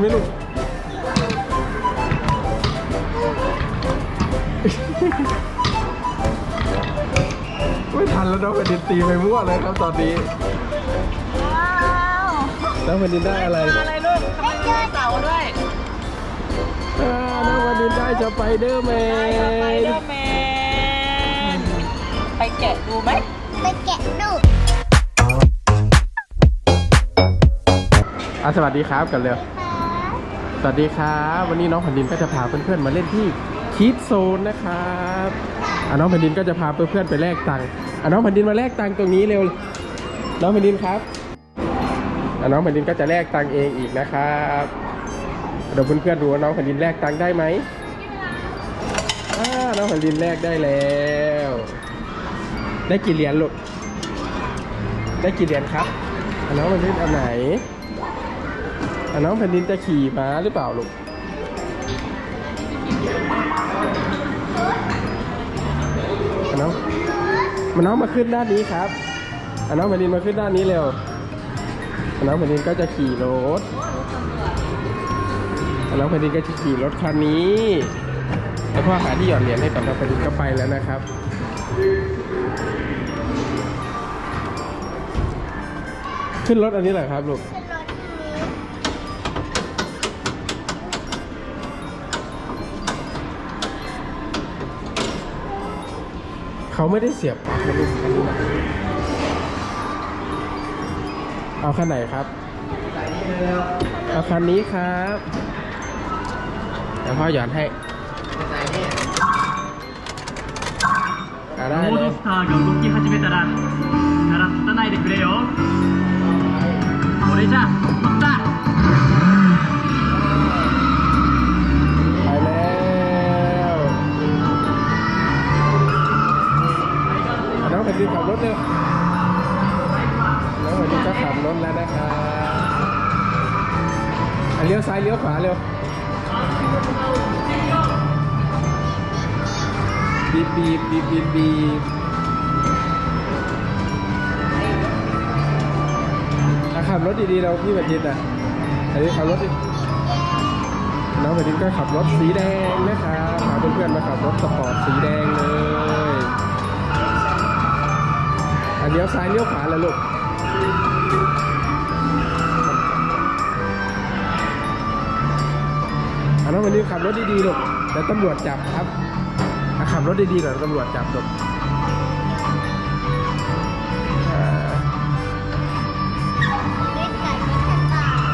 ไหมลูก ไม่ทันแล้วน้องแผ่นดินตีไปมั่วเลยครับตอนนี้ว้าวน้องแผ่นดินได้อะไรอะไรลูกทำไมมีเสาด้วยอ่าน้องแผ่นดินได้สไปเดอร์แมได้สไปเดอนร์แมนไปแกะดูไหมไปแกะลูกอะสวัสดีครับกันเร็ว สวัสดีครับวันนี้น้องแผ่นดินก็จะพาเพื่อนๆมาเล่นที่คิดโซนนะครับอะน้องแผ่นดินก็จะพาเพื่อนๆไปแลกตังค์อะน้องแผ่นดินมาแลกตังค์ตรงนี้เร็ว น้องแผ่นดินครับอะน้องแผ่นดินก็จะแลกตังค์เองอีกนะครับเดี๋ยวเพื่อนๆดูว่าน้องแผ่นดินแลกตังค์ได้ไหมอ่าน้องแผ่นดินแลกได้แล้ว ได้กี่เหรียญลูกได้กี่เหรียญครับอะน้องแผ่นดินเอันไหน อะน้องแผ่นดินจะขี่ม้าหรือเปล่าลูกอะน้องมาน้องมาขึ้นด้านนี้ครับอะน้องแผ่นดินมาขึ้นด้านนี้เร็วอะน้องแผ่นดินก็จะขี่รถอะน้องแผ่นดินก็จะขี่รถคันนี้แล้วพ่อหาที่หย่อนเหรียญให้กับน้องแผ่นดินก็ไปแล้วนะครับขึ้นรถอันนี้เหรอครับลูก เขาไม่ได้เสียบปลั๊กนะลูกคันนี้นะเอาคันไหนครับ เอาคันนี้ครับเดี๋ยวพ่อหย่อนให้อ่ะได้ ロー เล ド ย スターが動き始めたらから立たないでくれよこれじゃ乗 บีบบีบบีบอะขับรถดีๆเราพี่แผ่นดินอะอันนี้ขับรถดิน้องแผ่นดินก็ขับรถสีแดงนะครับพาเพื่อนๆมาขับรถสปอร์ตสีแดงเลยอันเลี้ยวซ้ายเลี้ยวขวาแล้วลูกอันน้องแผ่นดินขับรถดีๆลูกเดี๋ยวตำรวจจับครับ ขับรถดีๆก่อนตำรวจจับจบ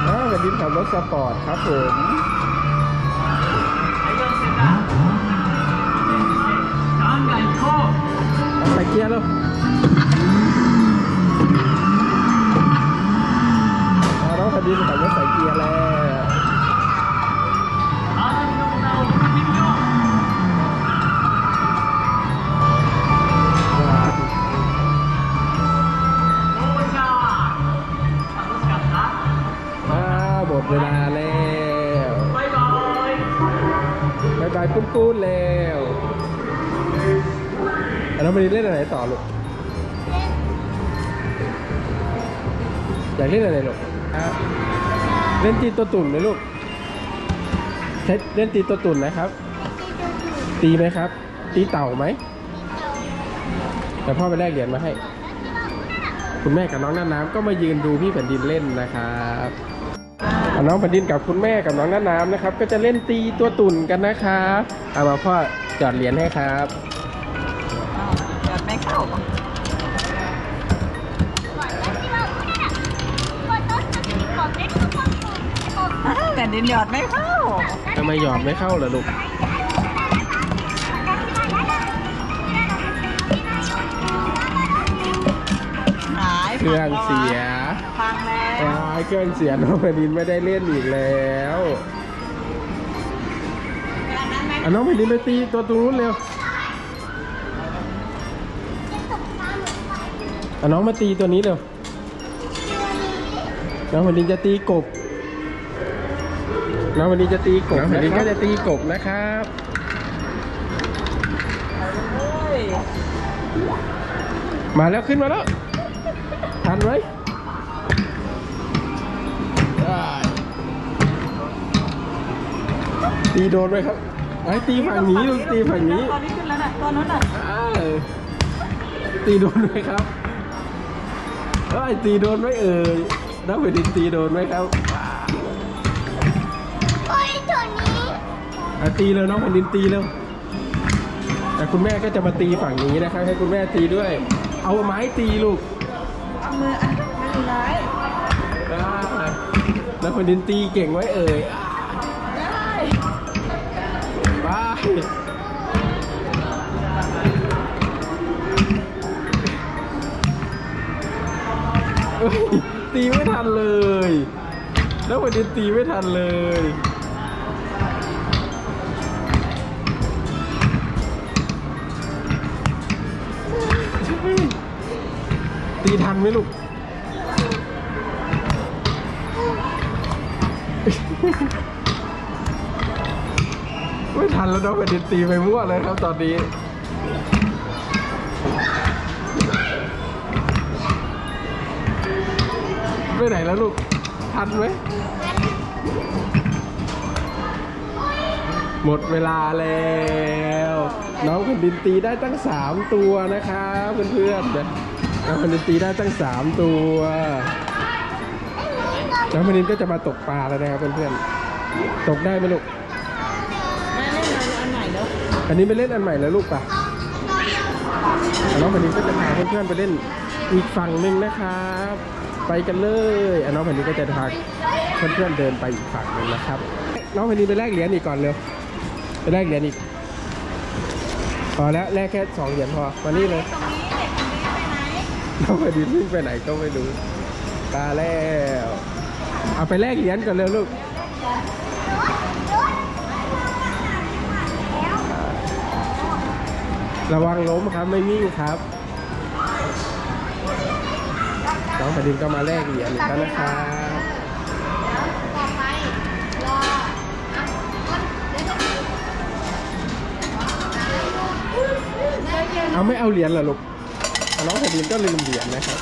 เออกับดินขับรถสปอร์ตครับผมไปเกียร์แล้ว บายบายปุ้นปุ้นแล้วอะน้องแผ่นเล่นอะไรต่อลูกอยากเล่นอะไรลูกเล่นตีตัวตุ่นไหมลูกใช้เล่นตีตัวตุ่นนะครับ ตีไหมครับ ตีเต่าไหมแต่พ่อไปแลกเหรียญมาให้ คุณแม่กับน้องน้าน้ำก็มายืนดูพี่แผ่นดินเล่นนะครับ น้องแผ่นดินกับคุณแม่กับน้องน้าน้ำนะครับ ก็จะเล่นตีตัวตุ่นกันนะครับเอามาพ่อจอดเหรียญให้ครับเดี๋ยวไม่เข้าอ้าวแผ่นดินหยอดไม่เข้าทำไมหยอดไม่เข้าล่ะลูกหายเครื่องเสียพังแล้วว้ายเครื่องเสียน้องแผ่นดินไม่ได้เล่นอีกแล้วอะน้องแผ่นดินไปตีตัวตรงนู้นเร็วอะน้องมาตีตัวนี้เร็วน้องแผ่นดินจะตีกบน้องแผ่นดินจะตีกบน้องแผ่นดินก็จะตีกบนะครับมาแล้วขึ้นมาแล้วทันไหม ตีโดนไหมครับไอ้ตีฝั่งนี้ลูกตีฝั่งนี้ตอนนี้ขึ้นแล้วน่ะตัวนู้นน่ะอ้าวตีโดนไหมครับเอ้ยตีโดนไหมเอ่ยนักแผ่นดินตีโดนไหมครับโอ้ยตัวนี้อะตีเลยน้องแผ่นดินตีเร็วแต่คุณแม่ก็จะมาตีฝั่งนี้นะครับ ให้คุณแม่ตีด้วย เอาไม้ตีลูกเอามืออะไม่เป็นไรได้แล้วแผ่นดินตีเก่งไว้เอ่ย อ้ยตีไม่ทันเลย แล้วแผ่นดินตีไม่ทันเลยตีทันไหมลูก ไม่ทันแล้วน้องแผ่นดินตีไปมั่วเลยครับตอนนี้ ไปไหนแล้วลูก ทันไหม หมดเวลาแล้ว น้องแผ่นดินตีได้ตั้งสามตัวนะครับเพื่อนๆน้องแผ่นดินตีได้ตั้งสามตัวน้องแผ่นดินก็จะมาตกปลาแล้วนะครับเพื่อนๆ ตกได้ไหมลูกแม่เล่นอันไหนเนาะอันนี้ไปเล่นอันใหม่แล้วลูกปะน้องแผ่นดินก็จะพาเพื่อนๆไปเล่นอีกฝั่งหนึ่งนะครับ ไปกันเลยน้องแผ่นดินก็จะพาเพื่อนๆเดินไปอีกฝั่งหนึ่งนะครับ น้องแผ่นดินไปแลกเหรียญอีกก่อนเร็วไปแลกเหรียญอีกพอแล้วแลกแค่สองเหรียญพอมานี่เลยน้องแผ่นดินวิ่งไปไหนก็ไม่รู้ตาแล้วเอาไปแลกเหรียญก่อนเร็วลูกระวังล้มครับไม่วิ่งครับ น้องแผ่นดินก็มาแลกเหรียญกันนะครับรออะเอาไม่เอาเหรียญเหรอลูกน้องแผ่นดินก็ลืมเหรียญนะครับ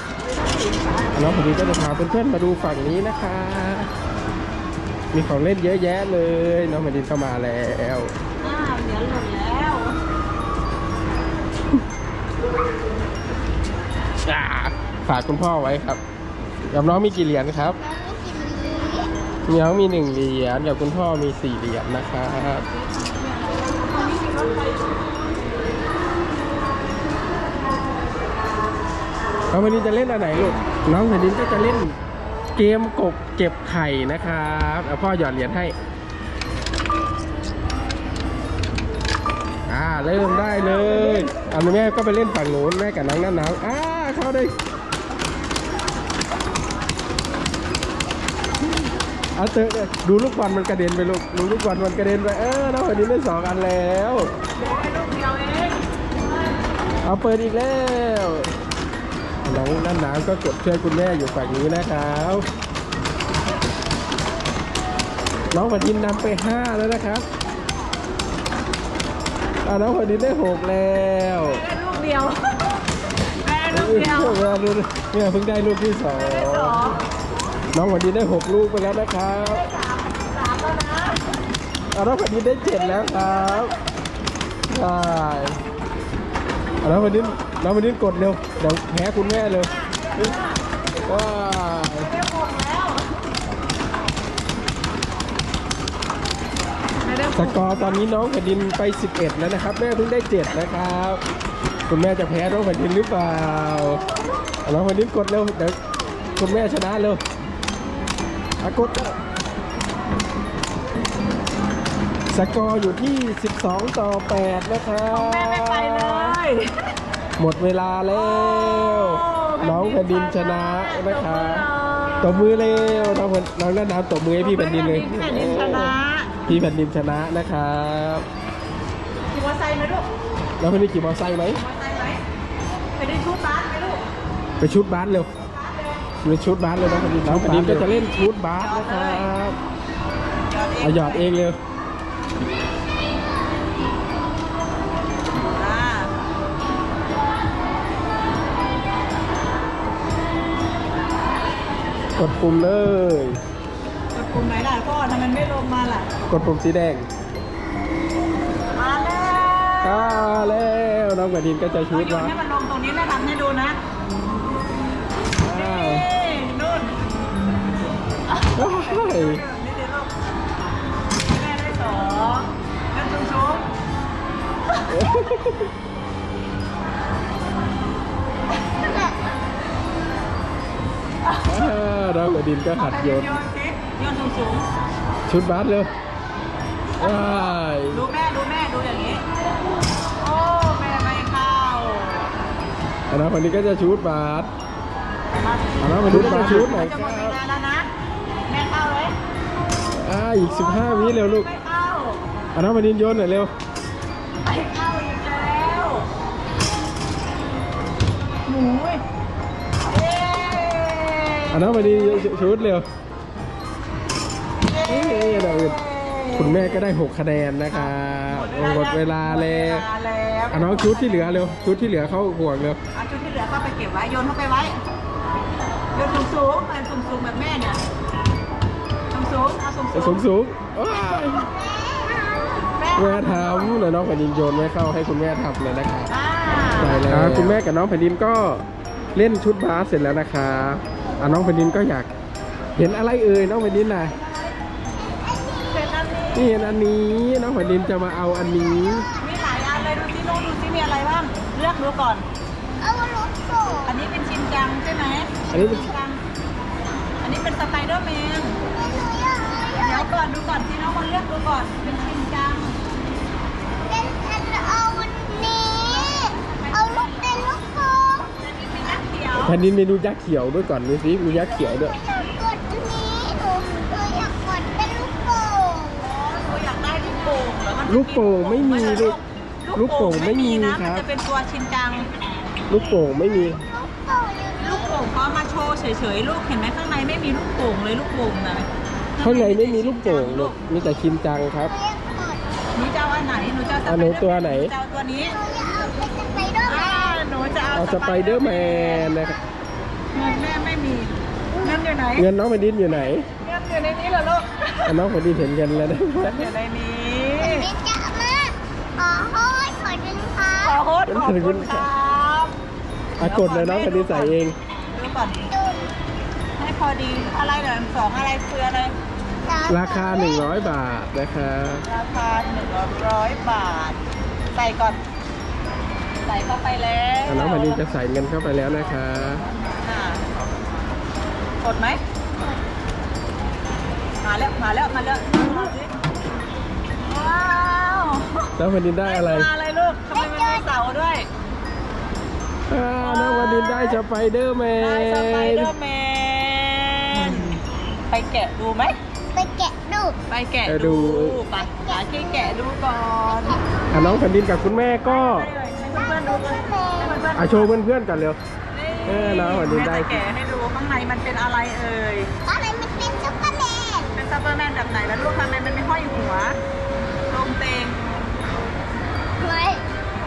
น้องแผ่นดินก็จะพาเพื่อนๆมาดูฝั่งนี้นะคะ มีของเล่นเยอะแยะเลย น้องแผ่นดินเข้ามาแล้วอ้าวเหรียญหล่นแล้วอ่า ฝากคุณพ่อไว้ครับกับน้องมีกี่เหรียญครับแล้วนี่กินนี้น้องมีหนึ่งเหรียญกับคุณพ่อมีสี่เหรียญนะครับน้องแผ่นดินจะเล่นอันไหนลูกน้องแผ่นดินก็จะเล่นเกมกบเก็บไข่นะครับเอาพ่อหยอดเหรียญให้อ่าเริ่มได้เลยเอาแม่ก็ไปเล่นฝั่งโน้นแม่กับน้องนั่นน้องอ่าเข้าได้ เอาเตอะเนี่ยดูลูกบอลมันกระเด็นไปลูกดูลูกบอลมันกระเด็นไปเออน้องคนนี้ได้สองอันแล้วเอาเปิดอีกแล้วน้องนั่นน้ำก็กดช่วยคุณแม่อยู่ฝั่งนี้นะครับน้องแผ่นดินนำไปห้าแล้วนะครับอ่าน้องแผ่นดินได้หกแล้วแม่ลูกเดียวแม่ลูกเดียวเนี่ยเพิ่งได้ลูกที่สองสอง น้องแผ่นดินได้หกลูกไปแล้วนะครับสามแล้วนะน้องแผ่นดินได้เจ็ดแล้วครับใช่น้องแผ่นดินน้องแผ่นดินกดเร็วเดี๋ยวแพ้คุณแม่เร็วว้ายเรียกหมดแล้วไม่ได้สกอร์ตอนนี้น้องแผ่นดินไป 11 แล้วนะครับ แม่เพิ่งได้ 7 นะครับ คุณแม่จะแพ้น้องแผ่นดินหรือเปล่าเอาน้องแผ่นดินกดเร็วเดี๋ยวคุณแม่ชนะเร็ว อากดสกอร์อยู่ที่ 12 ต่อ 8 นะครับ แม่ไม่ไปเลยหมดเวลาแล้ว น้องแผ่นดินชนะนะครับตบมือเร็วน้องแผ่นน้องน้าน้ำตบมือให้พี่แผ่นดินเลยแผ่นดินชนะพี่แผ่นดินชนะนะครับขี่มอเตอร์ไซค์ไหมลูกแล้วแผ่นดินขี่มอเตอร์ไซค์ไหมมอเตอร์ไซค์ไหมไปได้ชุดบ้านไหมลูก ไปชุดบาสเร็ว ไปชุดบาสเลยน้องแผ่นดินน้องแผ่นดินก็จะเล่นชุดบาสนะครับเอาหยอดเองเร็วอ่ากดปุ่มเลย กดปุ่มไหนล่ะพ่อทำไมไม่ลงมาล่ะ กดปุ่มสีแดงอ่าแล้วน้องแผ่นดินก็จะชุเราดโยนวะให้มันลงตรงนี้แม่ทำให้ดูนะ แม่ได้สองเล่นชุ่มอ่าน้องแผ่นดินก็ๆหัดโยน โยนสิโยนสูงสูงชุดบาสเร็วว้ายๆดูแม่ดูแม่ดูอย่างนี้ โอ้แม่ไม่เข้าอันน้องแผ่นดินก็จะชุดบาสมาอันน้องแผ่นดินก็จะชุดหน่อย จะคหมรัดเว อ่าอีก 15 วิเร็วลูกไม่เข้าอันน้องแผ่นดินโยนหน่อยเร็วไม่เข้าอีกแล้วหนูยเย้อันน้องแผ่นดินชุดเร็วเอ้ยเราคุณแม่ก็ได้ 6 คะแนนนะครับหมดเวลาแล้วหมดเวลาแล้วอันน้องชุดที่เหลือเร็วชุดที่เหลือเข้าห่วงเร็วเอาชุดที่เหลือก็ไปเก็บไว้โยนเข้าไปไว้โยนสูงสูงๆเป็นสูงสูงๆแบบแม่เนี่ยสูงสูงๆเอา สูงสูสูงงสูงว้ายแม่แม่ทำแล้วน้องแผ่นดินโยนไม่เข้าให้คุณแม่ทำเลยนะครับอ่าใช่แล้วคุณแม่กับน้องแผ่นดินก็เล่นชุดบาสเสร็จแล้วนะครับอะน้องแผ่นดินก็อยากเห็นอะไรเอ่ยน้องแผ่นดินน่ะเป็นอันนี้นี่เห็นอันนี้น้องแผ่นดินจะมาเอาอันนี้มีหลายอันเลยดูซิลูกดูซิมีอะไรบ้างเลือกดูก่อนเอาลูกโป่งอันนี้เป็นชินจังใช่ไหมอันนี้เป็นชินจังอันนี้เป็นสไปเดอร์แมน อนดูก่อนที่น้องมาเลือกดูก่อนเป็นชินจังเป็นอันเอาวันนี้ เอาลูกเป็นลูกโป่งอันนี้เป็นยักษ์เขียวแผ่นดินเมนูยักษ์เขียวด้วยก่อนดูสิมียักษ์เขียวด้วยอยากกดอันนี้หนูหนูอยากกดเป็นลูกโป่งหนูอยากได้ลูกโป่งเหรอมันจะลูกโป่งไม่มีลูกลูกโป่งไม่มีนะคมันรับจะเป็นตัวชินจัง ลูกโป่งไม่มี ลูกโป่งอยู่ลูกโป่งเขาเอามาโชว์เฉยๆลูกเห็นไหมข้างในไม่มีลูกโป่งเลยลูกโป่งนะ ข้างในไม่มีลูกโป่งลูกมีแต่ชินจังครับ หนูอยากกดหนูจะเอาอันไหน หนูจะเอาสอันไปไหนเดอร์ตัวไหน จะเอาตัวนี้หนูอยากเอาเป็นสไปเดอร์แมอ่านหนูจะเอาเอาสไปเดอร์แมนนะครับเงินแม่ไม่มีเงินอยู่ไหน เงินน้องแผ่นดินอยู่ไหนเงินอยู่ในนี้เหรอลูกอะน้องแผ่นดินเห็นเงินแล้วนะเงินอยู่ในนี้นี่จะมาขอโทษขอดึงค่ะขอโทษขอบคุณครับอะกดเลยน้องแผ่นดินใส่เอง ดูก่อนดูให้พอดี อะไรเหรอสองอะไรคืออะไร ราคา 100 บาทนะครับราคาหนึ่งร้อยบาท ใส่ก่อน ใส่เข้าไปแล้วอะน้องแผ่นดินจะใส่เงินเข้าไปแล้วนะคะอะกดไหม มาแล้ว มาแล้ว มาแล้วมาสิว้าวน้องแผ่นดินได้อะไรมาอะไรลูกทำไมมันมีเสาด้วยอ่าน้องแผ่นดินได้สไปเดอร์แมได้สไปนเดอร์แมนไปแกะดูไหม ไปแกะดูไปแกะดูไปหาที่แกะดูก่อนอะน้องแผ่นดินกับคุณแม่ก็ให้เพื่อนๆดูกันให้เพื่อนๆอะโชว์เพื่อนๆกันเร็ว เออน้องแผ่นดินได้ แม่จะแกะให้ดูข้างในมันเป็นอะไรเอ่ย อะไรมันเป็นซุปเปอร์แมนเป็นซัปเปอร์แมนแบบไหนแล้วลูกทำไมมันไม่ห้อยหัวลงเตงเฮ้ย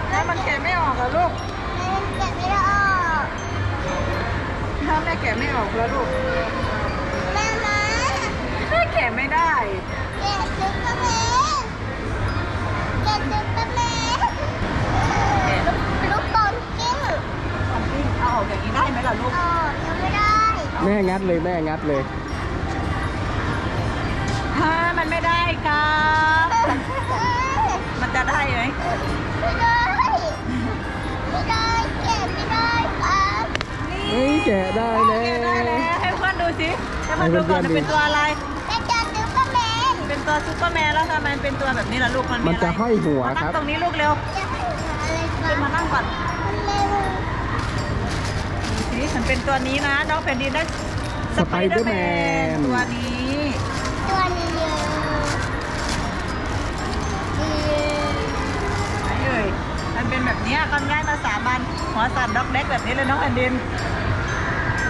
แล้วมันแกะไม่ออกแล้วลูกมันแกะไม่ได้ออกถ้าแม่แกะไม่ออกแล้วลูก แม่มา แม่แกะ ไม่ได้แกะซุปเปอร์แมนแกะซุปเปอร์แมนแกะลูกบอลกิ้งทำปิ้งเอาออกอย่างนี้ได้ไหมล่ะลูกออกยังไม่ได้แม่งัดเลยแม่งัดเลยถ้ามันไม่ได้ครับมันจะได้ไหมไม่ได้ไม่ได้แกะไม่ได้ครับเฮ้ยแกะได้แล้แกะได้แล้ววให้เพื่อนดูสิให้เพื่อนดูก่อนให้เพื่อนๆดูเป็นตัวอะไร ตัวซุปเปอร์แมนแล้วทำไมมันเป็นตัวแบบนี้ล่ะลูกมันมันมีจะอะไรห้อยหัวมาคนั่รังบ ตรงนี้ลูกเร็วจะหาอะไรขึ้นมานั่งก่อนเร็วนี่มันเป็นตัวนี้นะน้องแผ่นดินได้ Spider-Man ตัวนี้ตัวนี้เยอะเยอะไหนเอ่ยมันเป็นแบบเนี้ยก็ง่ายมาสาบันหัวสั่นด็อกเด็กแบบนี้เลยน้องแผ่นดิน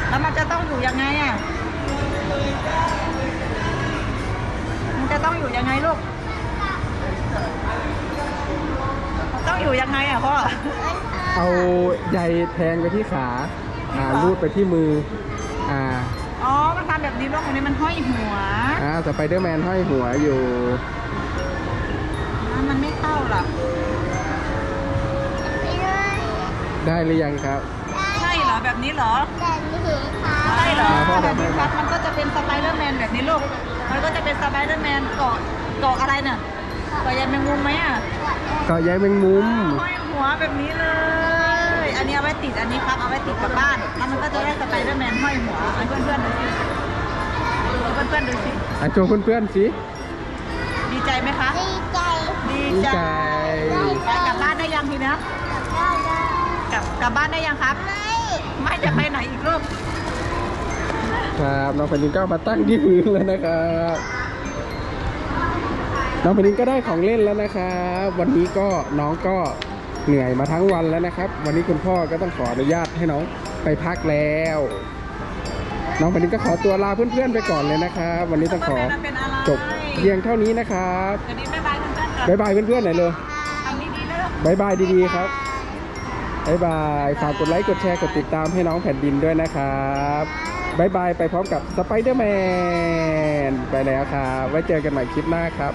แล้วมันจะต้องอยู่ยังไงอะมัน จะต้องอยู่ยังไงลูกมันต้องอยู่ยังไงอะพ่อ เอาใยแทงไปที่ขาอ่ารูดไปที่มืออ่าอ๋อ มันทำแบบนี้ลูกตรงนี้มันห้อยหัวอ่าสไปเดอร์แมนห้อยหัวอยู่อะมันไม่เข้าหรอกได้หรือยังครับ ใช่เหรอแบบนี้เหรอแต่นี่ค่ะใช่เหรอพ่อแบบทำให้ นี้ครับมันก็จะเป็นสไปเดอร์แมนแบบนี้ลูก มันก็จะเป็นสไปเดอร์แมนเกาะเกาะอะไรน่ะเกาะยายแมงมุมไหมอะเกาะใยแมงมุมห้อยหัวแบบนี้เลย อันนี้เอาไว้ติดอันนี้ครับเอาไว้ติดกับบ้านแล้วมันก็จะได้สไปเดอร์แมนห้อยหัวให้เพื่อนๆดูสิให้เพื่อนๆดูสิอะโชว์เพื่อนๆสิดีใจไหมคะดีใจดีดีใจใจไปกลับบ้านได้ยังทีนะกับพ่อได้กลับกลับบ้านได้ยังครับ ไม่ไม่จะไปไหนอีกลูก ครับน้องแผ่นดินก็เอามาตั้งที่พื้นแล้วนะครับน้องแผ่นดินก็ได้ของเล่นแล้วนะครับวันนี้ก็น้องก็เหนื่อยมาทั้งวันแล้วนะครับ วันนี้คุณพ่อก็ต้องขออนุญาตให้น้องไปพักแล้ว น้องแผ่นดินก็ขอตัวลาเพื่อนๆไปก่อนเลยนะครับ วันนี้ต้องขอเป็นอะไรจบเพียงเท่านี้นะครับเดี๋ยวนี้บ๊ายบายเพื่อนๆก่อนบ๊ายบายเพื่อนๆหน่อยเลยทำดีๆนะลูกบ๊ายบายดีๆครับบ๊ายบาย ฝากกดไลค์ กดแชร์ กดติดตามให้น้องแผ่นดินด้วยนะครับ บายบายไปพร้อมกับสไปเดอร์แมนไปแล้วครับไว้เจอกันใหม่คลิปหน้าครับ